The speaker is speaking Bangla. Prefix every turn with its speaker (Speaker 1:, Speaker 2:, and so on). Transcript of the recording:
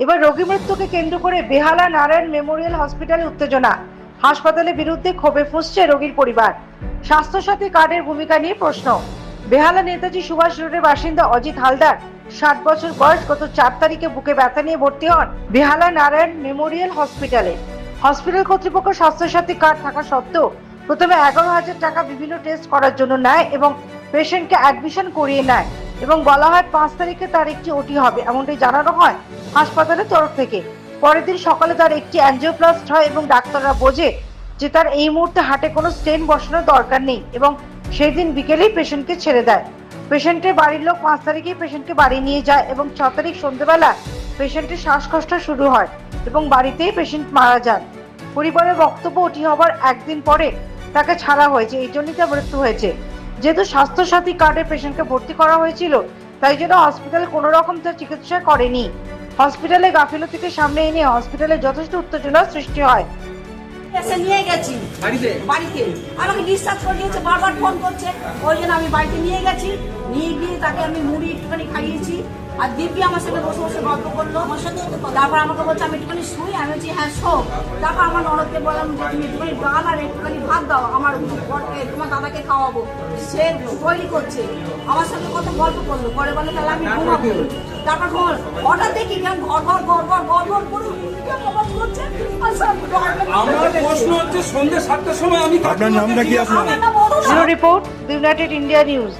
Speaker 1: এবার রোগী মৃত্যুকে কেন্দ্র করে বেহালা নারায়ণ মেমোরিয়াল হসপিটালে উত্তেজনা। হাসপাতালের বিরুদ্ধে ক্ষোভে ফুঁসছে রোগীর পরিবার। স্বাস্থ্যসাথী কার্ডের ভূমিকা নিয়ে প্রশ্ন। বেহালা নেতাজি সুভাষ রোডের বাসিন্দা অজিত হালদার ষাট বছর বয়স গত চার তারিখে বুকে ব্যথা নিয়ে ভর্তি হন বেহালা নারায়ণ মেমোরিয়াল হসপিটালে। হসপিটাল কর্তৃপক্ষ স্বাস্থ্যসাথী কার্ড থাকা সত্ত্বেও প্রথমে এগারো হাজার টাকা বিভিন্ন টেস্ট করার জন্য নেয় এবং পেশেন্টকে অ্যাডমিশন করিয়ে নেয়। এবং বলা হয় পাঁচ তারিখে তার একটি ওটি হবে এমনটি জানানো হয় হাসপাতালের তরফ থেকে। পরের দিন সকালে তার একটি অ্যাঞ্জিওপ্লাস্ট হয় এবং ডাক্তাররা বোঝে যে তার এই মুহূর্তে হাটে কোনো স্টেন বসানোর দরকার নেই এবং সেই দিন বিকেলেই পেশেন্টকে ছেড়ে দেয়। পেশেন্টের বাড়ির লোক পাঁচ তারিখেই পেশেন্টকে বাড়ি নিয়ে যায় এবং ছ তারিখ সন্ধ্যেবেলা পেশেন্টের শ্বাসকষ্ট শুরু হয় এবং বাড়িতেই পেশেন্ট মারা যান। পরিবারের বক্তব্য ওটি হবার একদিন পরে তাকে ছাড়া হয়েছে, এই জন্যই তার মৃত্যু হয়েছে। যেহেতু স্বাস্থ্যসাথী কার্ডে পেশেন্টকে ভর্তি করা হয়েছিল তাই জন্য হসপিটাল কোনো রকম তার চিকিৎসা করেনি। হসপিটালে গাফিলতিকে সামনে এনে হসপিটালে যথেষ্ট উত্তেজনার সৃষ্টি হয়।
Speaker 2: নিয়ে গেছি।
Speaker 3: বাড়িতে?
Speaker 2: বাড়িতে। আমাকে ডিসচার্জ করে দিয়েছে বারবার ফোন করছে। ওই জন্য আমি বাড়িতে নিয়ে গেছি। নিয়ে গিয়ে তাকে আমি মুড়ি একটুখানি খাইয়েছি। আর দিব্যি আমার সাথে বসে বসে গল্প করল। আমার সাথে তারপর আমাকে বলছে আমি একটুখানি শুই। আমি বলছি হ্যাঁ শো। তারপর আমার ননদকে বললাম যে তুমি একটুখানি ডাল আর একটুখানি ভাত দাও আমার বরকে তোমার দাদাকে খাওয়াবো। সে তৈরি করছে। আমার সাথে কত গল্প করল। পরে বলে তাহলে আমি ঘুমাবো। তারপর ঘুমাল হঠাৎ দেখি কেমন ঘর ঘর ঘর ঘর ঘর ঘর করে করছে
Speaker 3: আমার প্রশ্ন হচ্ছে সন্ধ্যে সাতটার সময় আমি
Speaker 4: আপনার নামটা কি আপনার?
Speaker 2: নাম
Speaker 1: রিপোর্ট ইউনাইটেড ইন্ডিয়া নিউজ।